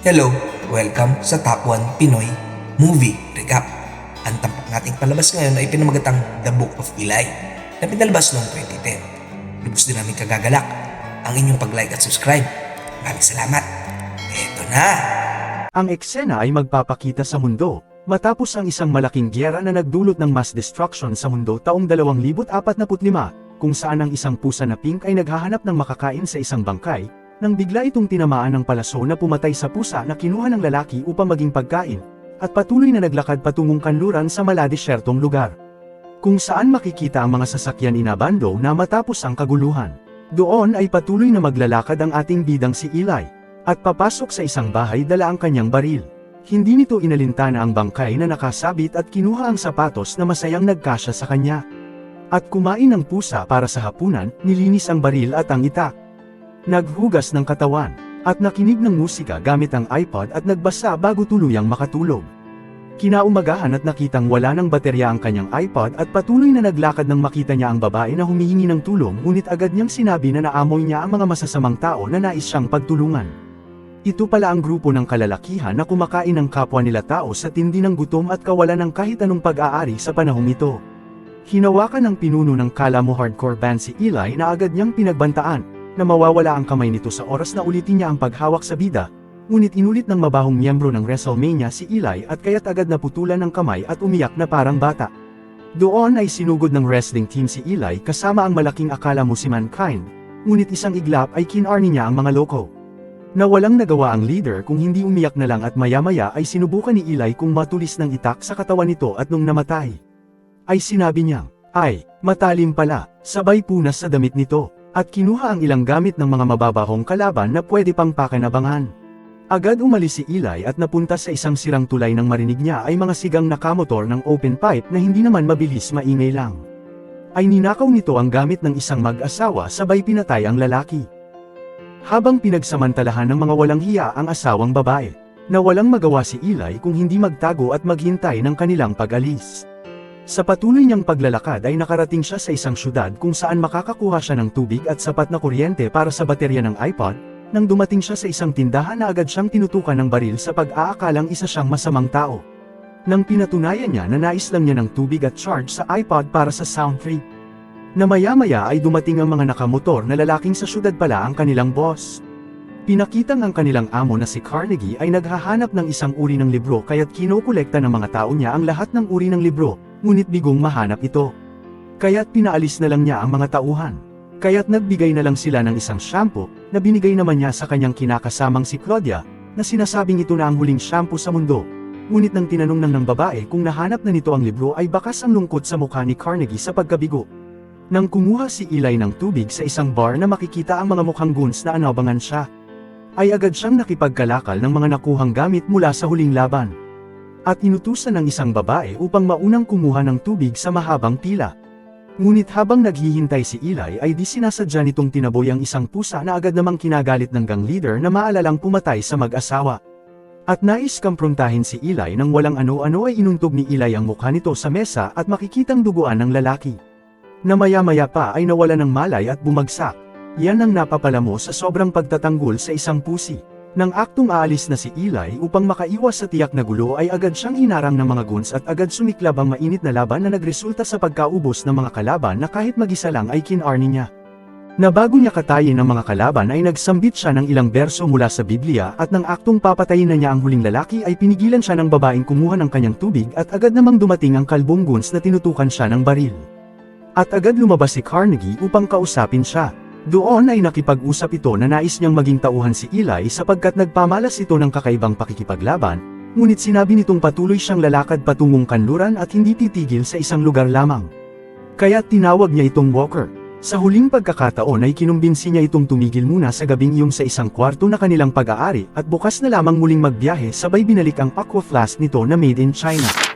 Hello, welcome sa Top 1 Pinoy Movie Recap. Ang tampak nating palabas ngayon ay pinamagatang The Book of Eli na pinalabas noong 2010. Lubos din namin kagagalak ang inyong pag-like at subscribe. Maraming salamat. Eto na! Ang eksena ay magpapakita sa mundo, matapos ang isang malaking gyera na nagdulot ng mass destruction sa mundo taong 2045, kung saan ang isang pusa na pink ay naghahanap ng makakain sa isang bangkay, nang bigla itong tinamaan ng palaso na pumatay sa pusa na kinuha ng lalaki upang maging pagkain, at patuloy na naglakad patungong kanluran sa maladesyertong lugar. Kung saan makikita ang mga sasakyan inabando na matapos ang kaguluhan. Doon ay patuloy na maglalakad ang ating bidang si Eli, at papasok sa isang bahay dala ang kanyang baril. Hindi nito inalintana ang bangkay na nakasabit at kinuha ang sapatos na masayang nagkasya sa kanya. At kumain ng pusa para sa hapunan, nilinis ang baril at ang itak. Naghugas ng katawan, at nakinig ng musika gamit ang iPod at nagbasa bago tuluyang makatulog. Kinaumagahan at nakitang wala ng baterya ang kanyang iPod at patuloy na naglakad nang makita niya ang babae na humihingi ng tulong ngunit agad niyang sinabi na naamoy niya ang mga masasamang tao na nais siyang pagtulungan. Ito pala ang grupo ng kalalakihan na kumakain ng kapwa nila tao sa tindi ng gutom at kawalan ng kahit anong pag-aari sa panahong ito. Hinawakan ng pinuno ng kala mo hardcore band si Eli na agad niyang pinagbantaan, na mawawala ang kamay nito sa oras na ulitin niya ang paghawak sa bida, ngunit inulit ng mabahong miyembro ng WrestleMania si Eli at kaya't agad naputulan ng kamay at umiyak na parang bata. Doon ay sinugod ng wrestling team si Eli kasama ang malaking akala mo si Mankind, ngunit isang iglap ay kinarni niya ang mga loko. Na walang nagawa ang leader kung hindi umiyak na lang at maya-maya ay sinubukan ni Eli kung matulis ng itak sa katawan nito at nung namatay. Ay sinabi niyang, ay, matalim pala, sabay punas sa damit nito, at kinuha ang ilang gamit ng mga mababahong kalaban na pwede pang pakinabangan. Agad umalis si Eli at napunta sa isang sirang tulay ng marinig niya ay mga sigang nakamotor ng open pipe na hindi naman mabilis maingay lang. Ay ninakaw nito ang gamit ng isang mag-asawa sabay pinatay ang lalaki. Habang pinagsamantalahan ng mga walang hiya ang asawang babae, na walang magawa si Eli kung hindi magtago at maghintay ng kanilang pag-alis. Sa patuloy niyang paglalakad ay nakarating siya sa isang syudad kung saan makakakuha siya ng tubig at sapat na kuryente para sa baterya ng iPod, nang dumating siya sa isang tindahan na agad siyang tinutukan ng baril sa pag-aakalang isa siyang masamang tao. Nang pinatunayan niya na nais lang niya ng tubig at charge sa iPod para sa sound trip. Na maya-maya ay dumating ang mga nakamotor na lalaking sa syudad pala ang kanilang boss. Pinakitang ang kanilang amo na si Carnegie ay naghahanap ng isang uri ng libro kaya't kinokolekta ng mga tao niya ang lahat ng uri ng libro, ngunit bigong mahanap ito. Kaya't pinaalis na lang niya ang mga tauhan. Kaya't nagbigay na lang sila ng isang shampoo, na binigay naman niya sa kanyang kinakasamang si Claudia, na sinasabing ito na ang huling shampoo sa mundo. Ngunit nang tinanong nang ng babae kung nahanap na nito ang libro ay bakas ang lungkot sa mukha ni Carnegie sa pagkabigo. Nang kumuha si Eli ng tubig sa isang bar na makikita ang mga mukhang goons na anabangan siya, ay agad siyang nakipagkalakal ng mga nakuhang gamit mula sa huling laban. At inutusan ng isang babae upang maunang kumuha ng tubig sa mahabang pila. Ngunit habang naghihintay si Eli ay di sinasadya nitong tinaboy ang isang pusa na agad namang kinagalit ng gang leader na maalalang pumatay sa mag-asawa. At nais kamprontahin si Eli nang walang ano-ano ay inuntog ni Eli ang mukha nito sa mesa at makikitang duguan ng lalaki. Na maya-maya pa ay nawala ng malay at bumagsak. Yan ang napapalamo sa sobrang pagtatanggol sa isang pusi. Nang aktong aalis na si Eli upang makaiwas sa tiyak na gulo ay agad siyang hinarang ng mga guns at agad sumiklab ang mainit na laban na nagresulta sa pagkaubos ng mga kalaban na kahit mag-isa lang ay kinarni niya. Na bago niya katayin ng mga kalaban ay nagsambit siya ng ilang berso mula sa Biblia at nang aktong papatayin na niya ang huling lalaki ay pinigilan siya ng babaeng kumuha ng kanyang tubig at agad namang dumating ang kalbong guns na tinutukan siya ng baril. At agad lumabas si Carnegie upang kausapin siya. Doon ay nakipag-usap ito na nais niyang maging tauhan si Eli sapagkat nagpamalas ito ng kakaibang pakikipaglaban, ngunit sinabi nitong patuloy siyang lalakad patungong kanluran at hindi titigil sa isang lugar lamang. Kaya tinawag niya itong Walker. Sa huling pagkakataon ay kinumbinsi niya itong tumigil muna sa gabing iyong sa isang kwarto na kanilang pag-aari at bukas na lamang muling magbiyahe sabay binalik ang aqua flask nito na made in China.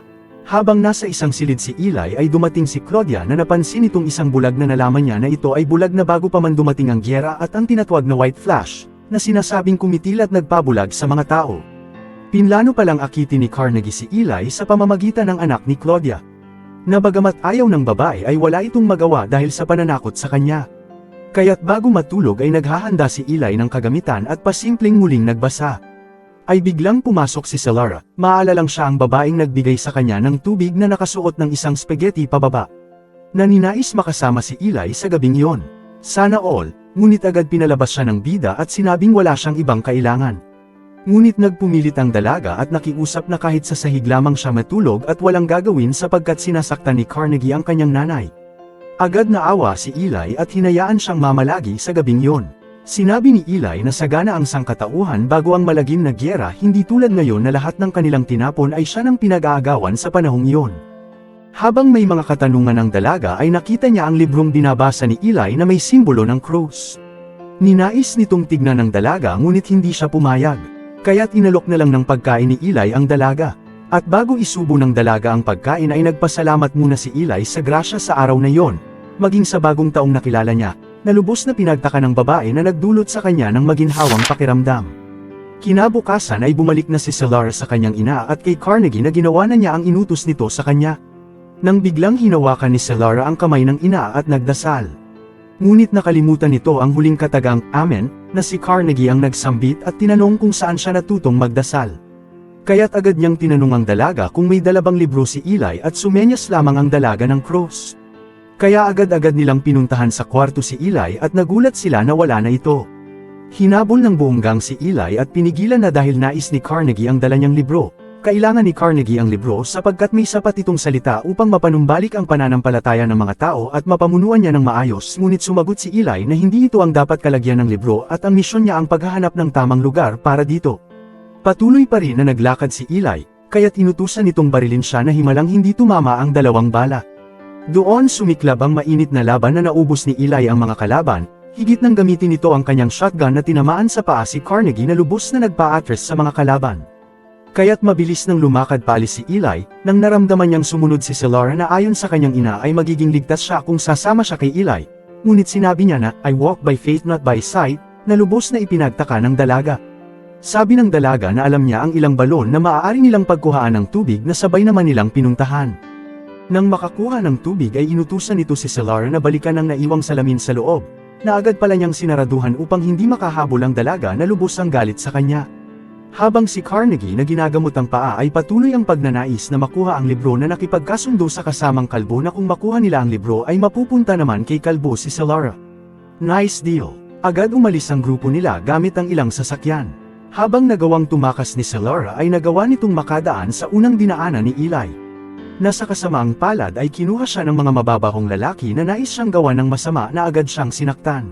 Habang nasa isang silid si Eli ay dumating si Claudia na napansin itong isang bulag na nalaman niya na ito ay bulag na bago pa man dumating ang gyera at ang tinatwag na white flash, na sinasabing kumitil at nagpabulag sa mga tao. Pinlano palang akitin ni Carnegie si Eli sa pamamagitan ng anak ni Claudia. Na bagamat ayaw ng babae ay wala itong magawa dahil sa pananakot sa kanya. Kaya't bago matulog ay naghahanda si Eli ng kagamitan at pasimpleng muling nagbasa. Ay biglang pumasok si Celara. Maalalang siya ang babaeng nagbigay sa kanya ng tubig na nakasuot ng isang spaghetti pababa. Naninais makasama si Eli sa gabing iyon. Sana all, ngunit agad pinalabas siya ng bida at sinabing wala siyang ibang kailangan. Ngunit nagpumilit ang dalaga at nakiusap na kahit sa sahig lamang siya matulog at walang gagawin sapagkat sinasaktan ni Carnegie ang kanyang nanay. Agad naawa si Eli at hinayaan siyang mamalagi sa gabing yon. Sinabi ni Eli na sagana ang sangkatauhan bago ang malagim na gyera hindi tulad ngayon na lahat ng kanilang tinapon ay siya ng pinag-aagawan sa panahong iyon. Habang may mga katanungan ng dalaga ay nakita niya ang librong binabasa ni Eli na may simbolo ng cross. Ninais nitong tignan ng dalaga ngunit hindi siya pumayag. Kaya't inalok na lang ng pagkain ni Eli ang dalaga. At bago isubo ng dalaga ang pagkain ay nagpasalamat muna si Eli sa grasya sa araw na yon, maging sa bagong taong nakilala niya, na lubos na pinagtaka ng babae na nagdulot sa kanya ng maginhawang pakiramdam. Kinabukasan ay bumalik na si Celar sa kanyang ina at kay Carnegie na ginawa na niya ang inutos nito sa kanya. Nang biglang hinawakan ni Celara ang kamay ng ina at nagdasal. Ngunit nakalimutan nito ang huling katagang Amen, na si Carnegie ang nagsambit at tinanong kung saan siya natutong magdasal. Kaya't agad niyang tinanong ang dalaga kung may dalabang libro si Eli at sumenyas lamang ang dalaga ng cross. Kaya agad-agad nilang pinuntahan sa kwarto si Eli at nagulat sila na wala na ito. Hinabol ng buong gang si Eli at pinigilan na dahil nais ni Carnegie ang dala niyang libro. Kailangan ni Carnegie ang libro sapagkat may sapat itong salita upang mapanumbalik ang pananampalataya ng mga tao at mapamunuan niya ng maayos ngunit sumagot si Eli na hindi ito ang dapat kalagyan ng libro at ang misyon niya ang paghahanap ng tamang lugar para dito. Patuloy pa rin na naglakad si Eli, kaya't inutusan nitong barilin siya na himalang hindi tumama ang dalawang bala. Doon sumiklab ang mainit na laban na naubos ni Eli ang mga kalaban, higit nang gamitin nito ang kanyang shotgun na tinamaan sa paa si Carnegie na lubos na nagpa-atras sa mga kalaban. Kaya't mabilis nang lumakad paalis si Eli, nang naramdaman niyang sumunod si Celara na ayon sa kanyang ina ay magiging ligtas siya kung sasama siya kay Eli. Ngunit sinabi niya na, I walk by faith not by sight, na lubos na ipinagtaka ng dalaga. Sabi ng dalaga na alam niya ang ilang balon na maaari nilang pagkuhaan ng tubig na sabay naman nilang pinuntahan. Nang makakuha ng tubig ay inutusan nito si Celara na balikan ang naiwang salamin sa loob, na agad pala niyang sinaraduhan upang hindi makahabol ang dalaga na lubos ang galit sa kanya. Habang si Carnegie na ginagamot ang paa ay patuloy ang pagnanais na makuha ang libro na nakipagkasundo sa kasamang kalbo na kung makuha nila ang libro ay mapupunta naman kay kalbo si Celara. Nice deal. Agad umalis ang grupo nila gamit ang ilang sasakyan. Habang nagawang tumakas ni Celara ay nagawa nitong makadaan sa unang dinaanan ni Eli. Nasa kasamaang palad ay kinuha siya ng mga mababahong lalaki na nais siyang gawa ng masama na agad siyang sinaktan.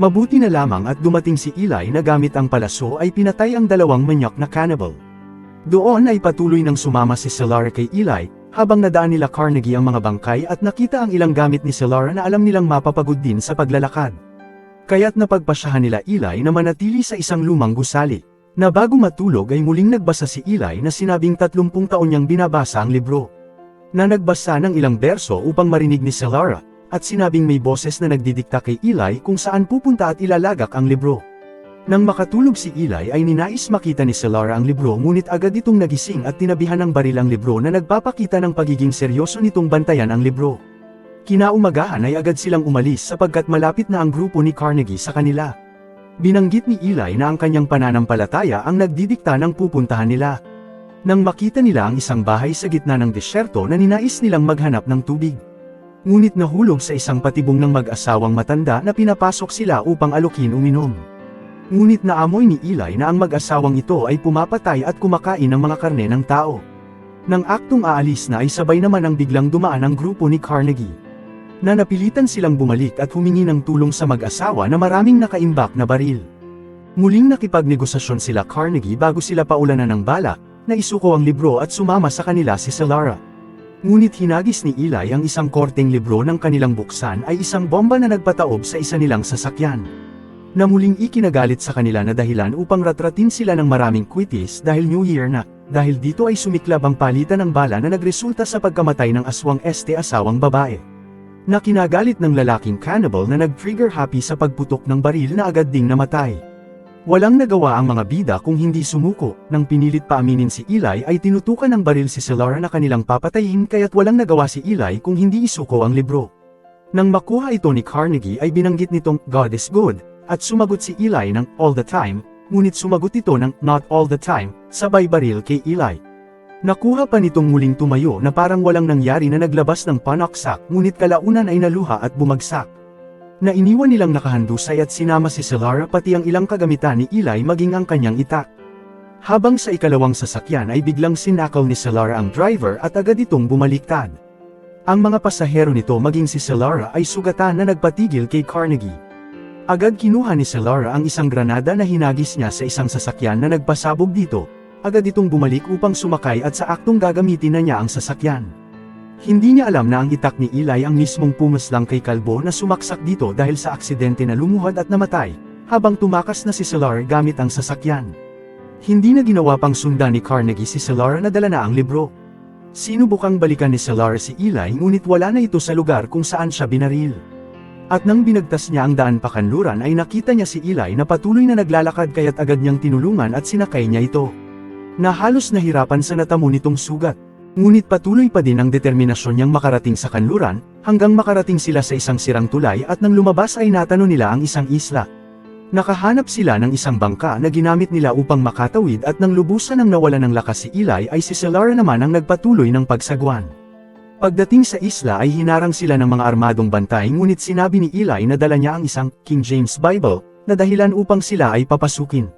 Mabuti na lamang at dumating si Eli na gamit ang palaso ay pinatay ang dalawang manyak na cannibal. Doon ay patuloy nang sumama si Celara kay Eli, habang nadaan nila Carnegie ang mga bangkay at nakita ang ilang gamit ni Celara na alam nilang mapapagod din sa paglalakad. Kaya't napagpasyahan nila Eli na manatili sa isang lumang gusali, na bago matulog ay muling nagbasa si Eli na sinabing 30 taon niyang binabasa ang libro. Na nagbasa ng ilang berso upang marinig ni Celara, at sinabing may boses na nagdidikta kay Eli kung saan pupunta at ilalagak ang libro. Nang makatulog si Eli ay ninais makita ni Celara ang libro ngunit agad itong nagising at tinabihan ng baril ang libro na nagpapakita ng pagiging seryoso nitong bantayan ang libro. Kinaumagahan ay agad silang umalis sapagkat malapit na ang grupo ni Carnegie sa kanila. Binanggit ni Eli na ang kanyang pananampalataya ang nagdidikta ng pupuntahan nila. Nang makita nila ang isang bahay sa gitna ng disyerto na ninais nilang maghanap ng tubig. Ngunit nahulog sa isang patibong ng mag-asawang matanda na pinapasok sila upang alukin uminom. Ngunit naamoy ni Eli na ang mag-asawang ito ay pumapatay at kumakain ng mga karne ng tao. Nang aktong aalis na ay sabay naman ang biglang dumaan ang grupo ni Carnegie. Na napilitan silang bumalik at humingi ng tulong sa mag-asawa na maraming nakaimbak na baril. Muling nakipagnegosasyon sila Carnegie bago sila paulanan ng bala, na isuko ang libro at sumama sa kanila si Celara. Ngunit hinagis ni Eli ang isang korteng libro ng kanilang buksan ay isang bomba na nagpataob sa isa nilang sasakyan. Na muling ikinagalit sa kanila na dahilan upang ratratin sila ng maraming kwitis dahil New Year na, dahil dito ay sumiklab ang palitan ng bala na nagresulta sa pagkamatay ng aswang este asawang babae. Na kinagalit ng lalaking cannibal na nag-trigger happy sa pagputok ng baril na agad ding namatay. Walang nagawa ang mga bida kung hindi sumuko, nang pinilit paaminin si Eli ay tinutukan ng baril si Celara na kanilang papatayin kaya't walang nagawa si Eli kung hindi isuko ang libro. Nang makuha ito ni Carnegie ay binanggit nitong God is good, at sumagot si Eli ng all the time, ngunit sumagot ito ng not all the time, sabay baril kay Eli. Nakuha pa nitong muling tumayo na parang walang nangyari na naglabas ng panaksak ngunit kalaunan ay naluha at bumagsak. Na iniwan nilang nakahandusay at sinama si Solara pati ang ilang kagamitan ni Eli maging ang kanyang itak. Habang sa ikalawang sasakyan ay biglang sinakaw ni Solara ang driver at agad itong bumaliktad. Ang mga pasahero nito maging si Solara ay sugatan na nagpatigil kay Carnegie. Agad kinuha ni Solara ang isang granada na hinagis niya sa isang sasakyan na nagpasabog dito, agad itong bumalik upang sumakay at sa aktong gagamitin na niya ang sasakyan. Hindi niya alam na ang itak ni Eli ang mismong pumaslang kay Kalbo na sumaksak dito dahil sa aksidente na lumuhad at namatay, habang tumakas na si Solara gamit ang sasakyan. Hindi na ginawa pang sundan ni Carnegie si Solara na dala na ang libro. Sinubukang balikan ni Solara si Eli ngunit wala na ito sa lugar kung saan siya binaril. At nang binagtas niya ang daan pakanluran ay nakita niya si Eli na patuloy na naglalakad kaya't agad niyang tinulungan at sinakay niya ito. Na halos nahirapan sa natamo nitong sugat. Ngunit patuloy pa din ang determinasyon niyang makarating sa kanluran, hanggang makarating sila sa isang sirang tulay at nang lumabas ay natano nila ang isang isla. Nakahanap sila ng isang bangka na ginamit nila upang makatawid at nang lubusan ng nawala ng lakas si Eli ay si Solara naman ang nagpatuloy ng pagsagwan. Pagdating sa isla ay hinarang sila ng mga armadong bantay ngunit sinabi ni Eli na dala niya ang isang King James Bible na dahilan upang sila ay papasukin.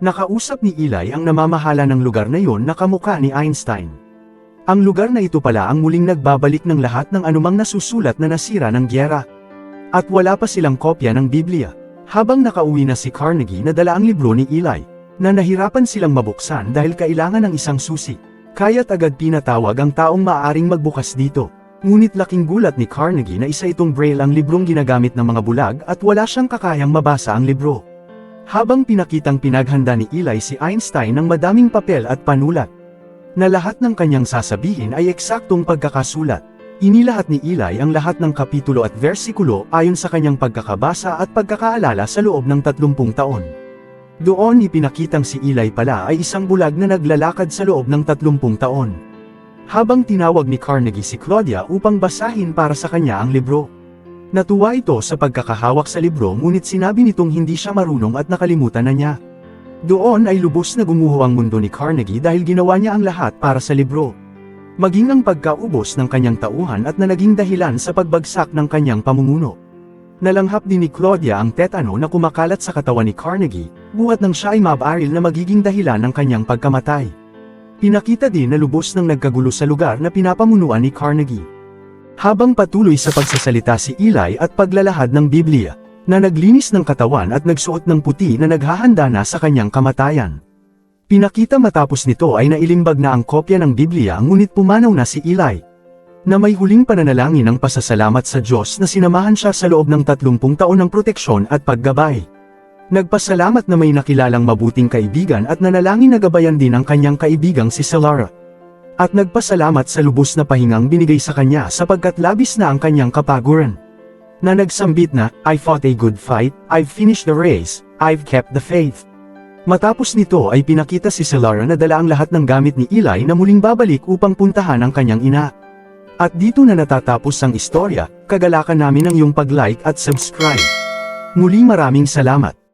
Nakausap ni Eli ang namamahala ng lugar na yon na kamukha ni Einstein. Ang lugar na ito pala ang muling nagbabalik ng lahat ng anumang nasusulat na nasira ng gyera. At wala pa silang kopya ng Biblia. Habang nakauwi na si Carnegie na dala ang libro ni Eli, na nahirapan silang mabuksan dahil kailangan ng isang susi. Kaya't agad pinatawag ang taong maaaring magbukas dito. Ngunit laking gulat ni Carnegie na isa itong braille ang librong ginagamit ng mga bulag at wala siyang kakayang mabasa ang libro. Habang pinakitang pinaghanda ni Eli si Einstein ng madaming papel at panulat, na lahat ng kanyang sasabihin ay eksaktong pagkakasulat. Inilahat ni Eli ang lahat ng kapitulo at versikulo ayon sa kanyang pagkakabasa at pagkakaalala sa loob ng 30 taon. Doon ipinakitang si Eli pala ay isang bulag na naglalakad sa loob ng 30 taon. Habang tinawag ni Carnegie si Claudia upang basahin para sa kanya ang libro. Natuwa ito sa pagkakahawak sa libro ngunit sinabi nitong hindi siya marunong at nakalimutan na niya. Doon ay lubos na gumuho ang mundo ni Carnegie dahil ginawa niya ang lahat para sa libro. Maging ang pagkaubos ng kanyang tauhan at na naging dahilan sa pagbagsak ng kanyang pamumuno. Nalanghap din ni Claudia ang tetano na kumakalat sa katawan ni Carnegie, buhat nang siya ay mabaril na magiging dahilan ng kanyang pagkamatay. Pinakita din na lubos ng nagkagulo sa lugar na pinapamunuan ni Carnegie. Habang patuloy sa pagsasalita si Eli at paglalahad ng Biblia, na naglinis ng katawan at nagsuot ng puti na naghahanda na sa kanyang kamatayan. Pinakita matapos nito ay nailimbag na ang kopya ng Biblia ngunit pumanaw na si Eli. Na may huling pananalangin ng pasasalamat sa Diyos na sinamahan siya sa loob ng 30 taon ng proteksyon at paggabay. Nagpasalamat na may nakilalang mabuting kaibigan at nanalangin na gabayan din ang kanyang kaibigang si Solara. At nagpasalamat sa lubos na pahingang binigay sa kanya sapagkat labis na ang kanyang kapaguran na nagsambit na, I fought a good fight, I've finished the race, I've kept the faith. Matapos nito ay pinakita si Solara na dala ang lahat ng gamit ni Eli na muling babalik upang puntahan ang kanyang ina. At dito na natatapos ang istorya, kagalakan namin ang iyong pag-like at subscribe. Muli maraming salamat.